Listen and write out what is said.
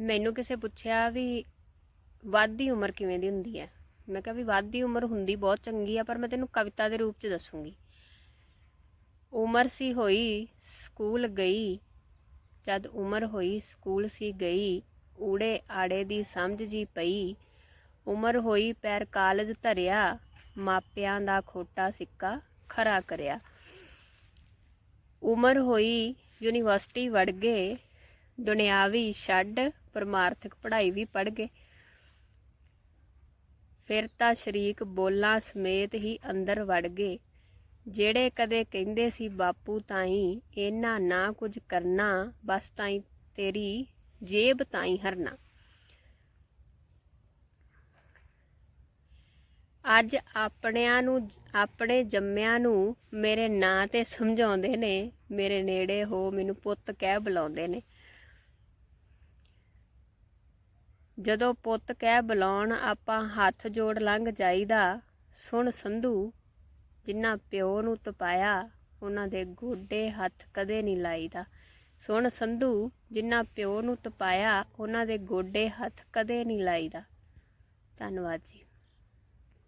ਮੈਨੂੰ ਕਿਸੇ ਪੁੱਛਿਆ ਵੀ ਵਾਧੀ ਉਮਰ ਕਿਵੇਂ ਦੀ ਹੁੰਦੀ ਹੈ? ਮੈਂ ਕਿਹਾ ਵੀ ਵਾਧੀ ਉਮਰ ਹੁੰਦੀ ਬਹੁਤ ਚੰਗੀ ਆ, ਪਰ ਮੈਂ ਤੈਨੂੰ ਕਵਿਤਾ ਦੇ ਰੂਪ 'ਚ ਦੱਸੂਗੀ। ਉਮਰ ਸੀ ਹੋਈ, ਸਕੂਲ ਗਈ। ਜਦ ਉਮਰ ਹੋਈ, ਸਕੂਲ ਸੀ ਗਈ। ਊੜੇ ਆੜੇ ਦੀ ਸਮਝ ਜੀ ਪਈ। ਉਮਰ ਹੋਈ, ਪੈਰ ਕਾਲਜ ਧਰਿਆ। ਮਾਪਿਆਂ ਦਾ ਖੋਟਾ ਸਿੱਕਾ ਖਰਾ ਕਰਿਆ। ਉਮਰ ਹੋਈ, ਯੂਨੀਵਰਸਿਟੀ ਵੜ ਗਏ। ਦੁਨਿਆਵੀ ਛੱਡ ਪਰਮਾਰਥਕ ਪੜ੍ਹਾਈ ਵੀ ਪੜ੍ਹ ਗਏ। ਫਿਰ ਤਾਂ ਸ਼ਰੀਕ ਬੋਲਾਂ ਸਮੇਤ ਹੀ ਅੰਦਰ ਵੜ ਗਏ। ਜਿਹੜੇ ਕਦੇ ਕਹਿੰਦੇ ਸੀ, ਬਾਪੂ ਤਾਈ ਇਹਨਾਂ ਨਾ ਕੁਝ ਕਰਨਾ, ਬਸ ਤਾਈ ਤੇਰੀ ਜੇਬ ਤਾਈ ਹਰਨਾ। ਅੱਜ ਆਪਣਿਆਂ ਨੂੰ, ਆਪਣੇ ਜੰਮਿਆਂ ਨੂੰ ਮੇਰੇ ਨਾਂ ਤੇ ਸਮਝਾਉਂਦੇ ਨੇ, ਮੇਰੇ ਨੇੜੇ ਹੋ, ਮੈਨੂੰ ਪੁੱਤ ਕਹਿ ਬੁਲਾਉਂਦੇ ਨੇ। ਜਦੋਂ ਪੁੱਤ ਕਹਿ ਬੁਲਾਉਣ ਆਪਾਂ ਹੱਥ ਜੋੜ ਲੰਘ ਜਾਈਦਾ, ਸੁਣ ਸੰਧੂ ਜਿਨ੍ਹਾਂ ਪਿਓ ਨੂੰ ਤਪਾਇਆ, ਉਹਨਾਂ ਦੇ ਗੋਡੇ ਹੱਥ ਕਦੇ ਨਹੀਂ ਲਾਈਦਾ। ਸੁਣ ਸੰਧੂ ਜਿਨ੍ਹਾਂ ਪਿਓ ਨੂੰ ਤਪਾਇਆ, ਉਹਨਾਂ ਦੇ ਗੋਡੇ ਹੱਥ ਕਦੇ ਨਹੀਂ ਲਾਈਦਾ। ਧੰਨਵਾਦ ਜੀ।